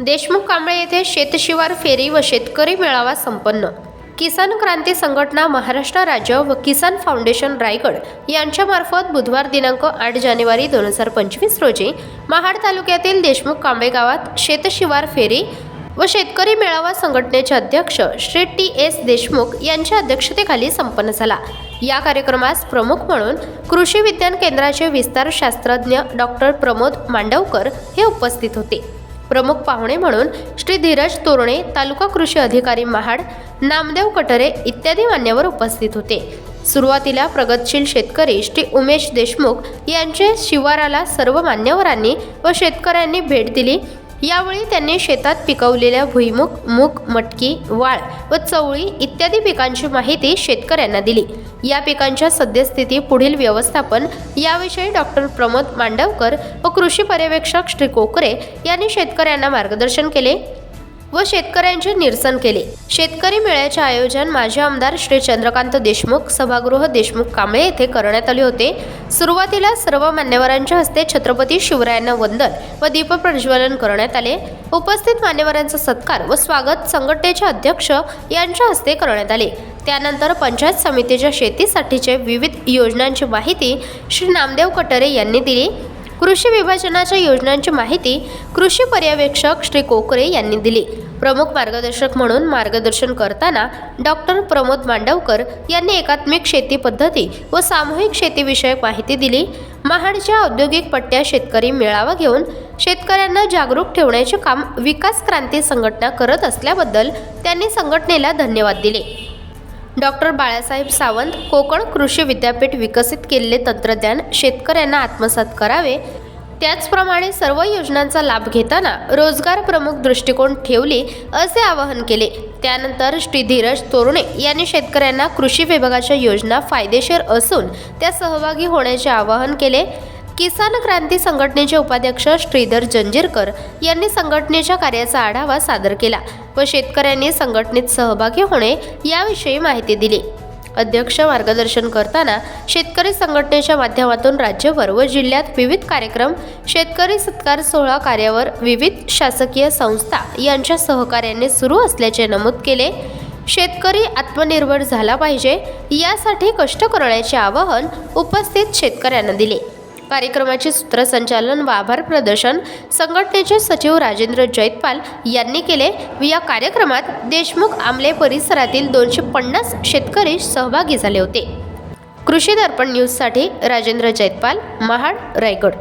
देशमुख कांबळे येथे शेतशिवार फेरी व शेतकरी मेळावा संपन्न. किसान क्रांती संघटना महाराष्ट्र राज्य व किसान फाउंडेशन रायगड यांच्यामार्फत बुधवार दिनांक आठ जानेवारी दोन हजार पंचवीस रोजी महाड तालुक्यातील देशमुख कांबळे गावात शेतशिवार फेरी व शेतकरी मेळावा संघटनेचे अध्यक्ष श्री टी एस देशमुख यांच्या अध्यक्षतेखाली संपन्न झाला. या कार्यक्रमास प्रमुख म्हणून कृषी विज्ञान केंद्राचे विस्तार शास्त्रज्ञ डॉक्टर प्रमोद मांडवकर हे उपस्थित होते. प्रमुख पाहुणे म्हणून श्री धीरज तोरणे तालुका कृषी अधिकारी महाड नामदेव कटरे इत्यादी मान्यवर उपस्थित होते. सुरुवातीला प्रगतशील शेतकरी श्री उमेश देशमुख यांचे शिवाराला सर्व मान्यवरांनी व शेतकऱ्यांनी भेट दिली. यावेळी त्यांनी शेतात पिकवलेल्या भुईमुग मूग मटकी वाळ व चवळी इत्यादी पिकांची माहिती शेतकऱ्यांना दिली. या पिकांच्या सद्यस्थिती पुढील व्यवस्थापन याविषयी डॉक्टर प्रमोद मांडवकर व कृषी पर्यवेक्षक श्री कोकरे यांनी शेतकऱ्यांना मार्गदर्शन केले. व शेतकऱ्यांचे निरसन केले. शेतकरी मेळ्याचे आयोजन माजी आमदार श्री चंद्रकांत देशमुख सभागृह देशमुख कांबळे येथे करण्यात आले होते. सुरुवातीला सर्व मान्यवरांच्या हस्ते छत्रपती शिवरायांना वंदन व दीपप्रज्वलन करण्यात आले. उपस्थित मान्यवरांचा सत्कार व स्वागत संघटनेचे अध्यक्ष यांच्या हस्ते करण्यात आले. त्यानंतर पंचायत समितीच्या शेतीसाठीचे विविध योजनांची माहिती श्री नामदेव कटरे यांनी दिली. कृषी विभाजनाच्या योजनांची माहिती कृषी पर्यवेक्षक श्री कोकरे यांनी दिली. प्रमुख मार्गदर्शक म्हणून मार्गदर्शन करताना डॉक्टर प्रमोद मांडवकर यांनी एकात्मिक शेती पद्धती व सामूहिक शेतीविषयक माहिती दिली. महाडच्या औद्योगिक पट्ट्या शेतकरी मेळावा घेऊन शेतकऱ्यांना जागरूक ठेवण्याचे काम विकास क्रांती संघटना करत असल्याबद्दल त्यांनी संघटनेला धन्यवाद दिले. डॉक्टर बाळासाहेब सावंत कोकण कृषी विद्यापीठ विकसित केलेले तंत्रज्ञान शेतकऱ्यांना आत्मसात करावे त्याचप्रमाणे सर्व योजनांचा लाभ घेताना रोजगार प्रमुख दृष्टिकोन ठेवले असे आवाहन केले. त्यानंतर श्री धीरज तोरणे यांनी शेतकऱ्यांना कृषी विभागाच्या योजना फायदेशीर असून त्या सहभागी होण्याचे आवाहन केले. किसान क्रांती संघटनेचे उपाध्यक्ष श्रीधर जंजीरकर यांनी संघटनेच्या कार्याचा आढावा सादर केला व शेतकऱ्यांनी संघटनेत सहभागी होणे याविषयी माहिती दिली. अध्यक्ष मार्गदर्शन करताना शेतकरी संघटनेच्या माध्यमातून राज्यभर व जिल्ह्यात विविध कार्यक्रम शेतकरी सत्कार सोहळा कार्यावर विविध शासकीय संस्था यांच्या सहकार्याने सुरू असल्याचे नमूद केले. शेतकरी आत्मनिर्भर झाला पाहिजे यासाठी कष्ट करण्याचे आवाहन उपस्थित शेतकऱ्यांना दिले. कार्यक्रमाचे सूत्रसंचालन व आभार प्रदर्शन संघटनेचे सचिव राजेंद्र जैतपाल यांनी केले. व या कार्यक्रमात देशमुख आमले परिसरातील दोनशे पन्नास शेतकरी सहभागी झाले होते. कृषी दर्पण न्यूजसाठी राजेंद्र जैतपाल महाड रायगड.